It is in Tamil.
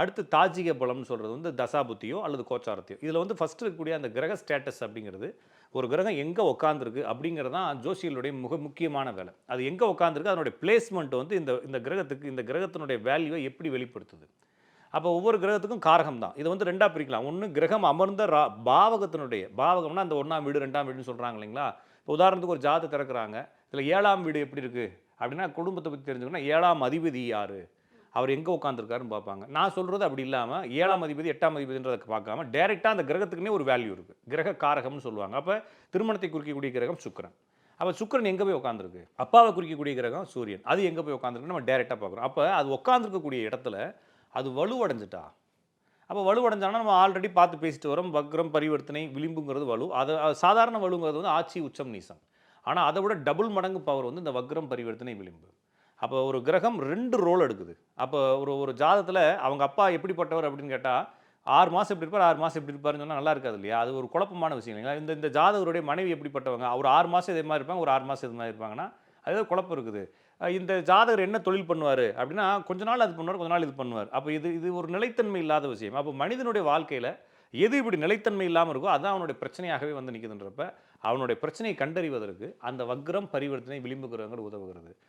அடுத்து தாஜிக பலம்னு சொல்கிறது வந்து தசாபுத்தியோ அல்லது கோச்சாரத்தையோ. இதில் வந்து ஃபஸ்ட்டு இருக்கக்கூடிய அந்த கிரக ஸ்டேட்டஸ் அப்படிங்கிறது ஒரு கிரகம் எங்கே உட்காந்துருக்கு அப்படிங்கிறது தான் ஜோசியலுடைய மிக முக்கியமான வேலை. அது எங்கே உட்காந்துருக்கு அதனுடைய பிளேஸ்மெண்ட் வந்து இந்த இந்த கிரகத்துக்கு இந்த கிரகத்தினுடைய வேல்யூவை எப்படி வெளிப்படுத்துது. அப்போ ஒவ்வொரு கிரகத்துக்கும் காரகம் தான். இதை வந்து ரெண்டாக பிரிக்கலாம். ஒன்று கிரகம் அமர்ந்த ரா பாவகத்தினுடைய பாவகம்னா அந்த ஒன்றாம் வீடு ரெண்டாம் வீடுன்னு சொல்கிறாங்க இல்லைங்களா? இப்போ உதாரணத்துக்கு ஒரு ஜாதை திறக்கிறாங்க. இதில் ஏழாம் வீடு எப்படி இருக்குது அப்படின்னா குடும்பத்தை பற்றி தெரிஞ்சுக்கணும்னா ஏழாம் அதிபதி யார்? அவர் எங்கே உட்காந்துருக்காருன்னு பார்ப்பாங்க. நான் சொல்கிறது அப்படி இல்லாமல் ஏழாம் அதிபதி எட்டாம் அதிபதின்றதை பார்க்காம டேரெக்டாக அந்த கிரகத்துக்குன்னே ஒரு வேல்யூ இருக்குது கிரக காரகம்னு சொல்லுவாங்க. அப்போ திருமணத்தை குறிக்கக்கூடிய கிரகம் சுக்கிரன். அப்போ சுக்கரன் எங்கே போய் உட்காந்துருக்கு அப்பாவை குறிக்கக்கூடிய கிரகம் சூரியன். அது எங்கே போய் உட்காந்துருக்குன்னு நம்ம டேரெக்டாக பார்க்குறோம். அப்போ அது உட்காந்துருக்கக்கூடிய இடத்துல அது வலுவடைஞ்சிட்டா? அப்போ வலுவடைஞ்சானா நம்ம ஆல்ரெடி பார்த்து பேசிட்டு வரோம். வக்ரம் பரிவர்த்தனை விளிம்புங்கிறது வலு. அதை அது சாதாரண வலுங்கிறது வந்து ஆட்சி உச்சம் நீசம். ஆனால் அதை விட டபுள் மடங்கு பவர் வந்து இந்த வக்ரம் பரிவர்த்தனை விளிம்பு. அப்போ ஒரு கிரகம் ரெண்டு ரோல் எடுக்குது. அப்போ ஒரு ஒரு ஜாதத்தில் அவங்க அப்பா எப்படிப்பட்டவர் அப்படின்னு கேட்டால் ஆறு மாதம் எப்படி இருப்பார் ஆறு மாதம் எப்படி இருப்பாருன்னு சொன்னால் நல்லா இருக்காது இல்லையா? அது ஒரு குழப்பமான விஷயம் இல்லைங்களா? இந்த இந்த ஜாதகருடைய மனைவி எப்படிப்பட்டவங்க? ஒரு ஆறு மாதம் இதே மாதிரி இருப்பாங்க ஒரு ஆறு மாதம் இது மாதிரி இருப்பாங்கன்னா அது குழப்பம் இருக்குது. இந்த ஜாதகர் என்ன தொழில் பண்ணுவார் அப்படின்னா கொஞ்ச நாள் அது பண்ணுவார் கொஞ்ச நாள் இது பண்ணுவார். அப்போ இது இது ஒரு நிலைத்தன்மை இல்லாத விஷயம். அப்போ மனிதனுடைய வாழ்க்கையில் எது இப்படி நிலைத்தன்மை இல்லாமல் இருக்கோ அதுதான் அவனுடைய பிரச்சனையாகவே வந்து நிற்குதுன்றப்ப அவனுடைய பிரச்சனையை கண்டறிவதற்கு அந்த வக்ரம் பரிவர்த்தனை விளிம்பு கிரகங்கள் உதவுகிறது.